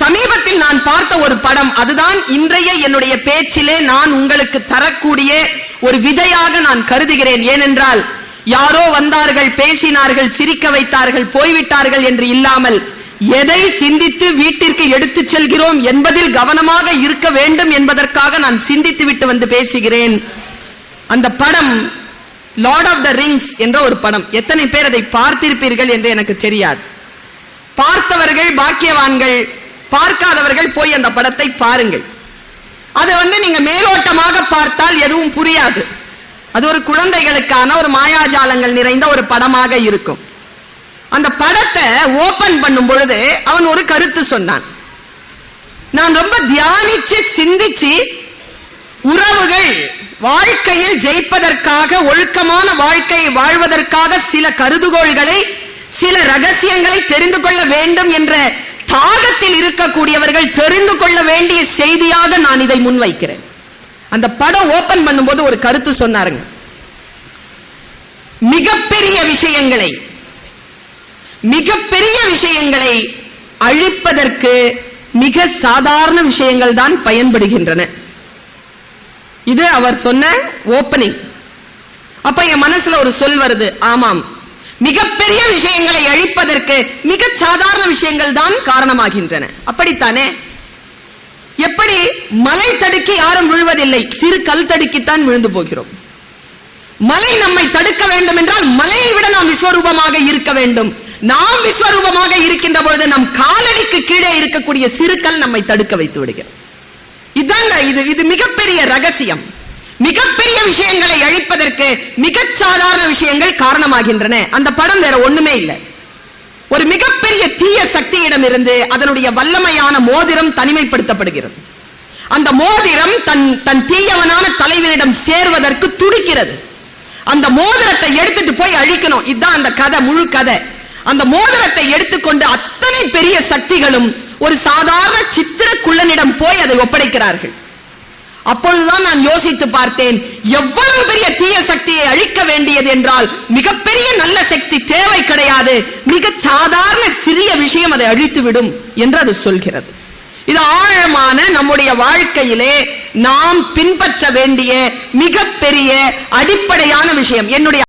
சமீபத்தில் நான் பார்த்த ஒரு படம் அதுதான் இன்றைய என்னுடைய பேச்சிலே நான் உங்களுக்கு தரக்கூடிய ஒரு விதையாக நான் கருதுகிறேன். ஏனென்றால் யாரோ வந்தார்கள் பேசினார்கள் சிரிக்க வைத்தார்கள் போய்விட்டார்கள் என்று இல்லாமல் எதை சிந்தித்து வீட்டிற்கு எடுத்துச் செல்கிறோம் என்பதில் கவனமாக இருக்க வேண்டும் என்பதற்காக நான் சிந்தித்து விட்டு வந்து பேசுகிறேன். அந்த படம் லார்ட் ஆஃப் த ரிங்ஸ் என்ற ஒரு படம். எத்தனை பேர் அதை பார்த்திருப்பீர்கள் என்று எனக்கு தெரியாது. பார்த்தவர்கள் பாக்கியவான்கள் பார்க்காதவர்கள் போய் அந்த படத்தை பாருங்கள். அது வந்து நீங்க மேலோட்டமாக பார்த்தால் எதுவும் புரியாது. அது ஒரு குழந்தைகளுக்கான ஒரு மாயாஜாலங்கள் நிறைந்த ஒரு படமாக இருக்கும். அந்த படத்தை ஓபன் பண்ணும் பொழுது அவன் ஒரு கருத்து சொன்னான். நான் ரொம்ப தியானிச்சு சிந்திச்சு உறவுகள் வாழ்க்கையில் ஜெயிப்பதற்காக ஒழுக்கமான வாழ்க்கையை வாழ்வதற்காக சில கருதுகோள்களை சில ரகசியங்களை தெரிந்து கொள்ள வேண்டும் என்ற தாகத்தில் இருக்கக்கூடியவர்கள் தெரிந்து கொள்ள வேண்டிய செய்தியாக நான் இதை முன்வைக்கிறேன். அந்த படம் ஓபன் பண்ணும்போது ஒரு கருத்து சொன்னாருங்க. மிகப்பெரிய விஷயங்களை மிகப்பெரிய விஷயங்களை அழிப்பதற்கு மிக சாதாரண விஷயங்கள் தான் பயன்படுகின்றன. இது அவர் சொன்ன ஓப்பனிங் அப்ப என் மனசுல ஒரு சொல் வருது. ஆமாம். மிகப்பெரிய விஷயங்களை அழிப்பதற்கு மிக சாதாரண விஷயங்கள் தான் காரணமாகின்றன. அப்படித்தானே? எப்படி மலை தடுக்கி யாரும் விழுவதில்லை சிறு கல் தடுக்கித்தான் விழுந்து போகிறோம். மலை நம்மை தடுக்க வேண்டும் என்றால் மலையை விட நாம் விஸ்வரூபமாக இருக்க வேண்டும். நாம் விஸ்வரூபமாக இருக்கின்ற பொழுது நம் காலடிக்கு கீழே இருக்கக்கூடிய சிறுக்கல் நம்மை தடுக்க வைத்து விடுகிறது. இதாங்க இது இது மிகப்பெரிய ரகசியம். மிகப்பெரிய விஷயங்களை அழிப்பதற்கு மிக சாதாரண விஷயங்கள் காரணமாகின்றன. அந்த படம் வேற ஒண்ணுமே இல்லை. ஒரு மிகப்பெரிய தீய சக்தியிடம் இருந்து அதனுடைய வல்லமையான மோதிரம் தனிமைப்படுத்தப்படுகிறது. அந்த மோதிரம் தன் தன் தீயவனான தலைவரிடம் சேர்வதற்கு துடிக்கிறது. அந்த மோதிரத்தை எடுத்துட்டு போய் அழிக்கணும். இதுதான் அந்த கதை முழு கதை. அந்த மோதிரத்தை எடுத்துக்கொண்டு அத்தனை பெரிய சக்திகளும் ஒரு சாதாரண சித்திர குள்ளனிடம் போய் அதை ஒப்படைக்கிறார்கள். அப்பொழுதுதான் நான் யோசித்து பார்த்தேன் எவ்வளவு பெரிய தீய சக்தியை அழிக்க வேண்டியது என்றால் மிகப்பெரிய நல்ல சக்தி தேவை கிடையாது. மிக சாதாரண சிறிய விஷயம் அதை அழித்துவிடும் என்று அது சொல்கிறது. இது ஆழமான நம்முடைய வாழ்க்கையிலே நாம் பின்பற்ற வேண்டிய மிகப்பெரிய அடிப்படையான விஷயம். என்னுடைய